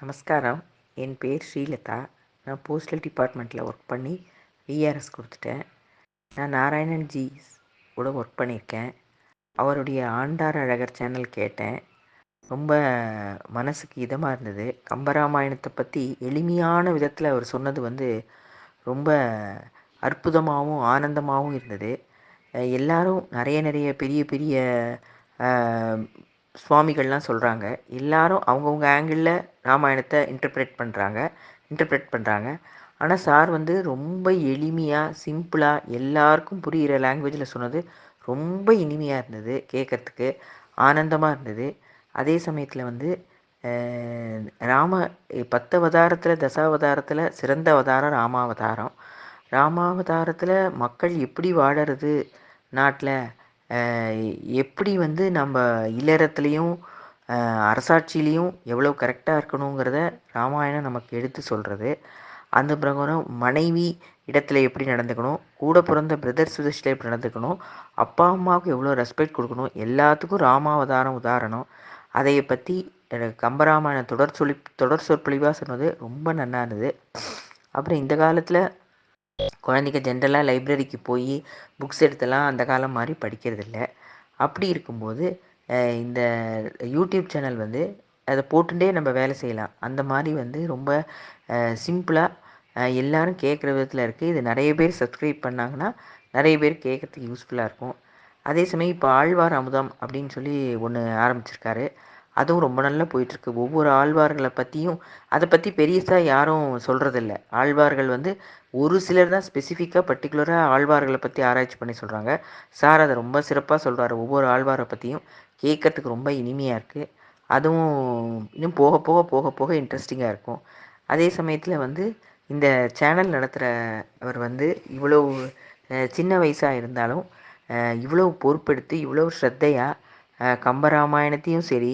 நமஸ்காரம். என் பேர் ஸ்ரீலதா. நான் போஸ்டல் டிபார்ட்மெண்ட்டில் ஒர்க் பண்ணி விஆர்எஸ் கொடுத்துட்டேன். நான் நாராயணன் ஜி கூட ஒர்க் பண்ணியிருக்கேன். அவருடைய ஆண்டார் அழகர் சேனல் கேட்டேன். ரொம்ப மனசுக்கு இதமாக இருந்தது. கம்பராமாயணத்தை பற்றி எளிமையான விதத்தில் அவர் சொன்னது வந்து ரொம்ப அற்புதமாகவும் ஆனந்தமாகவும் இருந்தது. எல்லாரும் நிறைய நிறைய பெரிய பெரிய சுவாமிகள்லாம் சொல்கிறாங்க எல்லாரும் அவங்கவுங்க ஆங்கிளில் ராமாயணத்தை இன்டர்பிரேட் பண்ணுறாங்க இன்டர்பிரேட் பண்ணுறாங்க ஆனால் சார் வந்து ரொம்ப எளிமையாக சிம்பிளாக எல்லாருக்கும் புரிகிற லாங்குவேஜில் சொன்னது ரொம்ப இனிமையாக இருந்தது கேட்குறதுக்கு. ஆனந்தமாக இருந்தது. அதே சமயத்தில் வந்து ராம பத்தவதாரத்தில் தசாவதாரத்தில் சிறந்த அவதாரம் ராமாவதாரம். ராமாவதாரத்தில் மக்கள் எப்படி வாழறது நாட்டில்? எப்படி வந்து நம்ம இல்லறத்துலேயும் அரசாட்சியிலையும் எவ்வளோ கரெக்டாக இருக்கணுங்கிறத ராமாயணம் நமக்கு எடுத்து சொல்கிறது அந்த பிரகாரம் மனைவி இடத்துல எப்படி நடந்துக்கணும் கூட பிறந்த பிரதர் விஷயத்தில் எப்படி நடந்துக்கணும் அப்பா அம்மாவுக்கு எவ்வளோ ரெஸ்பெக்ட் கொடுக்கணும் எல்லாத்துக்கும் ராமாவதாரம் உதாரணம். அதை பற்றி கம்பராமாயண தொடர் சொல்லி தொடர் சொற்பொழிவாக சொன்னது ரொம்ப நல்லா இருந்தது. அப்புறம் இந்த காலத்தில் குழந்தைங்க ஜென்ரலாக லைப்ரரிக்கு போய் புக்ஸ் எடுத்தெல்லாம் அந்த காலம் மாதிரி படிக்கிறது இல்லை அப்படி இருக்கும்போது இந்த யூடியூப் சேனல் வந்து அதை போட்டுட்டே நம்ம வேலை செய்யலாம். அந்த மாதிரி வந்து ரொம்ப சிம்பிளாக எல்லோரும் கேட்குற விதத்தில் இருக்குது இது நிறைய பேர் சப்ஸ்கிரைப் பண்ணாங்கன்னா நிறைய பேர் கேட்குறதுக்கு யூஸ்ஃபுல்லாக இருக்கும். அதே சமயம் இப்போ ஆழ்வார் அமுதம் அப்படின்னு சொல்லி ஒன்று ஆரம்பிச்சிருக்காரு. அதுவும் ரொம்ப நல்லா போயிட்டுருக்கு. ஒவ்வொரு ஆழ்வார்களை பற்றியும் அதை பற்றி பெரியசாக யாரும் சொல்கிறதில்ல ஆழ்வார்கள் வந்து ஒரு சிலர் தான் ஸ்பெசிஃபிக்காக பர்டிகுலராக ஆழ்வார்களை பற்றி ஆராய்ச்சி பண்ணி சொல்கிறாங்க சார் அதை ரொம்ப சிறப்பாக சொல்கிறாரு ஒவ்வொரு ஆழ்வாரை பற்றியும் கேட்குறதுக்கு ரொம்ப இனிமையாக இருக்குது அதுவும் இன்னும் போக போக போக போக இன்ட்ரெஸ்டிங்காக இருக்கும். அதே சமயத்தில் வந்து இந்த சேனல் நடத்துகிறவர் வந்து இவ்வளோ சின்ன வயசாக இருந்தாலும் இவ்வளோ பொறுப்பெடுத்து இவ்வளோ ஸ்ரத்தையாக கம்பராமாயணத்தையும் சரி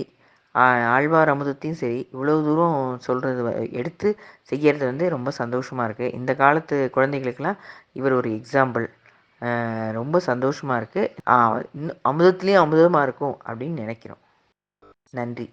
ஆழ்வார் அமுதத்தையும் சரி இவ்வளோ தூரம் சொல்கிறது எடுத்து செய்கிறது வந்து ரொம்ப சந்தோஷமாக இருக்குது இந்த காலத்து குழந்தைகளுக்கெல்லாம் இவர் ஒரு எக்ஸாம்பிள் ரொம்ப சந்தோஷமாக இருக்குது இன்னும் அமுதத்துலேயும் அமுதமாக இருக்கும் அப்படின்னு நினைக்கிறோம். நன்றி.